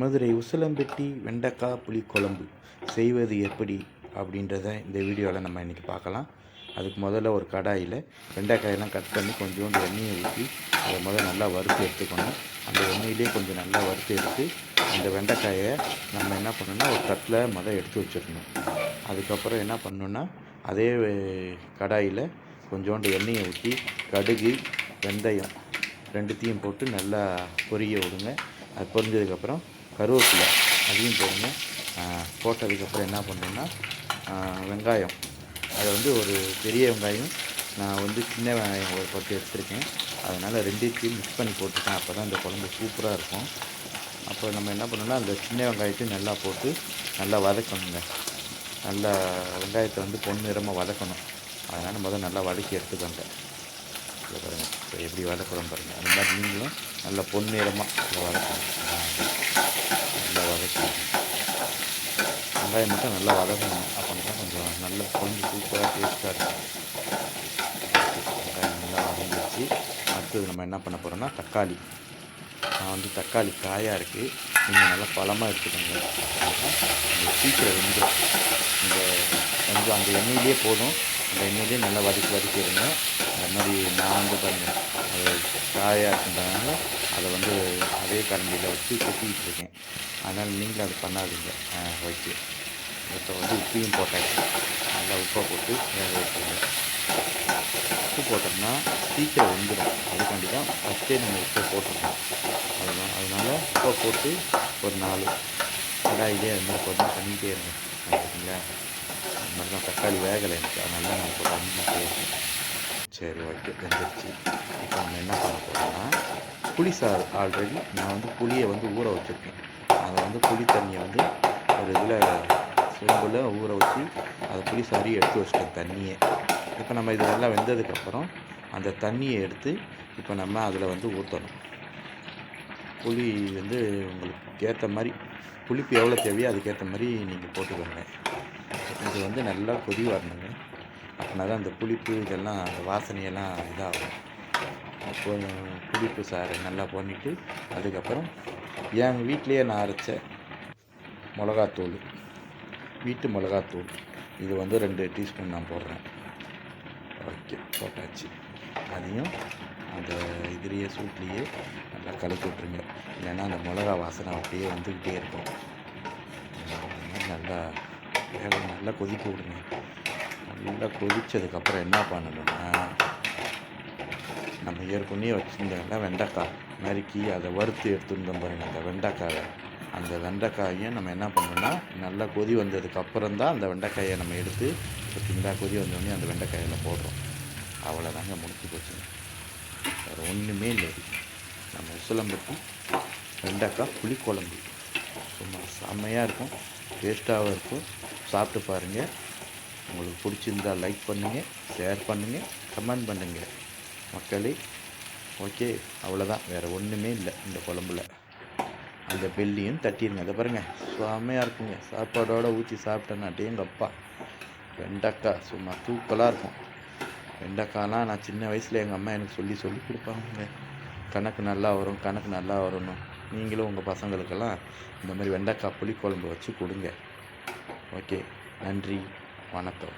மதுரை உசிலம்பட்டி வெண்டைக்காய் புளிக்குழம்பு செய்வது எப்படி அப்படின்றத இந்த வீடியோவில் நம்ம இன்றைக்கி பார்க்கலாம். அதுக்கு முதல்ல ஒரு கடாயில் வெண்டைக்காயெல்லாம் கட் பண்ணி கொஞ்சோண்டு எண்ணெயை ஊற்றி அதை முதல்ல நல்லா வறுத்து எடுத்துக்கணும். அந்த எண்ணெயிலே கொஞ்சம் நல்லா வறுத்து எடுத்து அந்த வெண்டைக்காயை நம்ம என்ன பண்ணணும்னா ஒரு தட்டில் முதல் எடுத்து வச்சிடணும். அதுக்கப்புறம் என்ன பண்ணணுன்னா அதே கடாயில் கொஞ்சோண்டு எண்ணெயை ஊற்றி கடுகு வெந்தயம் ரெண்டுத்தையும் போட்டு நல்லா பொரிய விடுங்க. அது பொரிஞ்சதுக்கப்புறம் கருவேப்பிலை அதையும் போடுங்க. போட்டதுக்கப்புறம் என்ன பண்ணணுன்னா வெங்காயம். அதை வந்து ஒரு பெரிய வெங்காயம் நான் வந்து சின்ன வெங்காயம் ஒரு பத்து எடுத்துருக்கேன். அதனால் ரெண்டுத்தையும் மிக்ஸ் பண்ணி போட்டுருக்கேன் அப்போ தான் இந்த குழம்பு சூப்பராக இருக்கும். அப்போ நம்ம என்ன பண்ணோம்னா அந்த சின்ன வெங்காயத்தையும் நல்லா போட்டு நல்லா வதக்கணுங்க. நல்லா வெங்காயத்தை வந்து பொன்னிறமாக வதக்கணும். அதனால் முதல் நல்லா வதக்கி எடுத்துக்கோங்க. பாருங்கள் இப்போ எப்படி வதக்குறோம் பாருங்கள் அந்த மாதிரி நீங்களும் நல்லா பொன்னிறமாக வதக்கணும் நல்லா வதக்கணும் வெங்காயம் மட்டும் நல்லா வதங்கணும் அப்படி தான் கொஞ்சம் நல்ல கொஞ்சம் சூப்பராக டேஸ்ட்டாக இருக்கும். வெங்காயம் நல்லா வதங்கிடுச்சு. அடுத்தது நம்ம என்ன பண்ண போகிறோம்னா தக்காளி. நான் வந்து தக்காளி காயாக இருக்குது நீங்கள் நல்லா பழமாக எடுத்துக்கோங்க. சீக்கிரம் வெந்துடும் இந்த கொஞ்சம் அந்த எண்ணெயிலே போதும். அந்த எண்ணெயிலே நல்லா வதக்கி வதக்கிடுங்க அந்த மாதிரி நான் வந்து பாருங்கள் அது காயாக இருக்குன்றதுனால அதை வந்து அதே கரண்டியில் வச்சு கொட்டிக்கிட்டு இருக்கேன். அதனால் நீங்களும் அது பண்ணாதீங்க. ஓகே. இப்போ வந்து உப்பையும் போட்டாச்சு நல்லா உப்பை போட்டு வேக வைக்கணும் உப்பு போட்டோம்னா சீக்கிரம் வந்துடும் அதுக்காண்டி தான் ஃபஸ்ட்டே நம்ம உப்பை போட்டுருக்கோம் அதுதான் அதனால் உப்பை போட்டு ஒரு நாலு கடாயிலே அது மாதிரி போட்டு பண்ணிகிட்டே இருங்க. பார்த்தீங்களா அது மாதிரி தான் தக்காளி வேகலை எனக்கு. அதனால நான் இப்போ பண்ணிக்கிட்டே இருக்கேன். சரி ஓகே. வெந்துருச்சு. இப்போ நம்ம என்ன பண்ண போகிறோம்னா புளி சாறு ஆல்ரெடி நான் வந்து புளியை வந்து ஊற வச்சுருக்கேன். அதை வந்து புளி தண்ணியை வந்து ஒரு இதில் சொம்பில் ஊற வச்சு அதை புளி சாரி எடுத்து வச்சிட்டேன் தண்ணியை. இப்போ நம்ம இது நல்லா வெந்ததுக்கப்புறம் அந்த தண்ணியை எடுத்து இப்போ நம்ம அதில் வந்து ஊற்றணும் புளி வந்து உங்களுக்கு ஏற்ற மாதிரி புளிப்பு எவ்வளோ தேவையோ அதுக்கேற்ற மாதிரி நீங்கள் போட்டுக்கோங்க இது வந்து நல்லா கொதி வரணுங்க. அப்படின்னா தான் அந்த புளிப்பு இதெல்லாம் அந்த வாசனையெல்லாம் இதாகும். அப்போ புளிப்பு சாறு நல்லா பண்ணிவிட்டு அதுக்கப்புறம் என் வீட்லேயே நான் அரைச்ச மிளகாத்தூள். வீட்டு மிளகாத்தூள். இது வந்து ரெண்டு டீஸ்பூன் நான் போடுறேன். ஓகே போட்டாச்சு. அதையும் அந்த இதுலேயே சூட்லேயே நல்லா கலக்கி விட்ருங்க இல்லைன்னா அந்த மிளகா வாசனை அப்படியே வந்துக்கிட்டே இருக்கும். நல்லா வேக நல்லா கொதிக்க விடுங்க. நல்லா கொதித்ததுக்கப்புறம் என்ன பண்ணணும்னா நம்ம ஏற்கனவே வச்சுருந்தோம்னா வெண்டைக்காய் நறுக்கி அதை வறுத்து எடுத்துருந்தோம் பாருங்கள் அந்த வெண்டைக்காயை. அந்த வெண்டைக்காயை நம்ம என்ன பண்ணணும்னா நல்லா கொதி வந்ததுக்கப்புறம் தான் அந்த வெண்டைக்காயை நம்ம எடுத்து பார்த்திங்களா கொதி வந்தோடனே அந்த வெண்டைக்காயில் போடுறோம். அவ்வளோதாங்க முடிச்சு போச்சுங்க வேறு ஒன்றுமே இல்லை. நம்ம உசலம்பட்டி வெண்டைக்காய் புளிக்குழம்பு. சும்மா செம்மையாக இருக்கும். டேஸ்ட்டாகவும் இருக்கும். சாப்பிட்டு பாருங்கள் உங்களுக்கு பிடிச்சிருந்தா லைக் பண்ணுங்கள் ஷேர் பண்ணுங்கள் கமெண்ட் பண்ணுங்கள் மக்களே ஓகே அவ்வளோதான் வேறு ஒன்றுமே இல்லை இந்த குழம்புல. அந்த பெல்லியும் தட்டிடுங்க அதை பாருங்கள் சுவாமையாக இருக்குங்க. சாப்பாடோடு ஊற்றி சாப்பிட்டேன்னாட்டே எங்கள் அப்பா. வெண்டைக்காய் சும்மா தூக்கலாக இருக்கும். வெண்டைக்காய்லாம் நான் சின்ன வயசில் எங்கள் அம்மா எனக்கு சொல்லி சொல்லி கொடுப்பாங்க கணக்கு நல்லா வரும் கணக்கு நல்லா வரணும் நீங்களும் உங்கள் பசங்களுக்கெல்லாம் இந்த மாதிரி வெண்டைக்காய் புளிக்குழம்பு வச்சு கொடுங்க. ஓகே நன்றி வணக்கம்.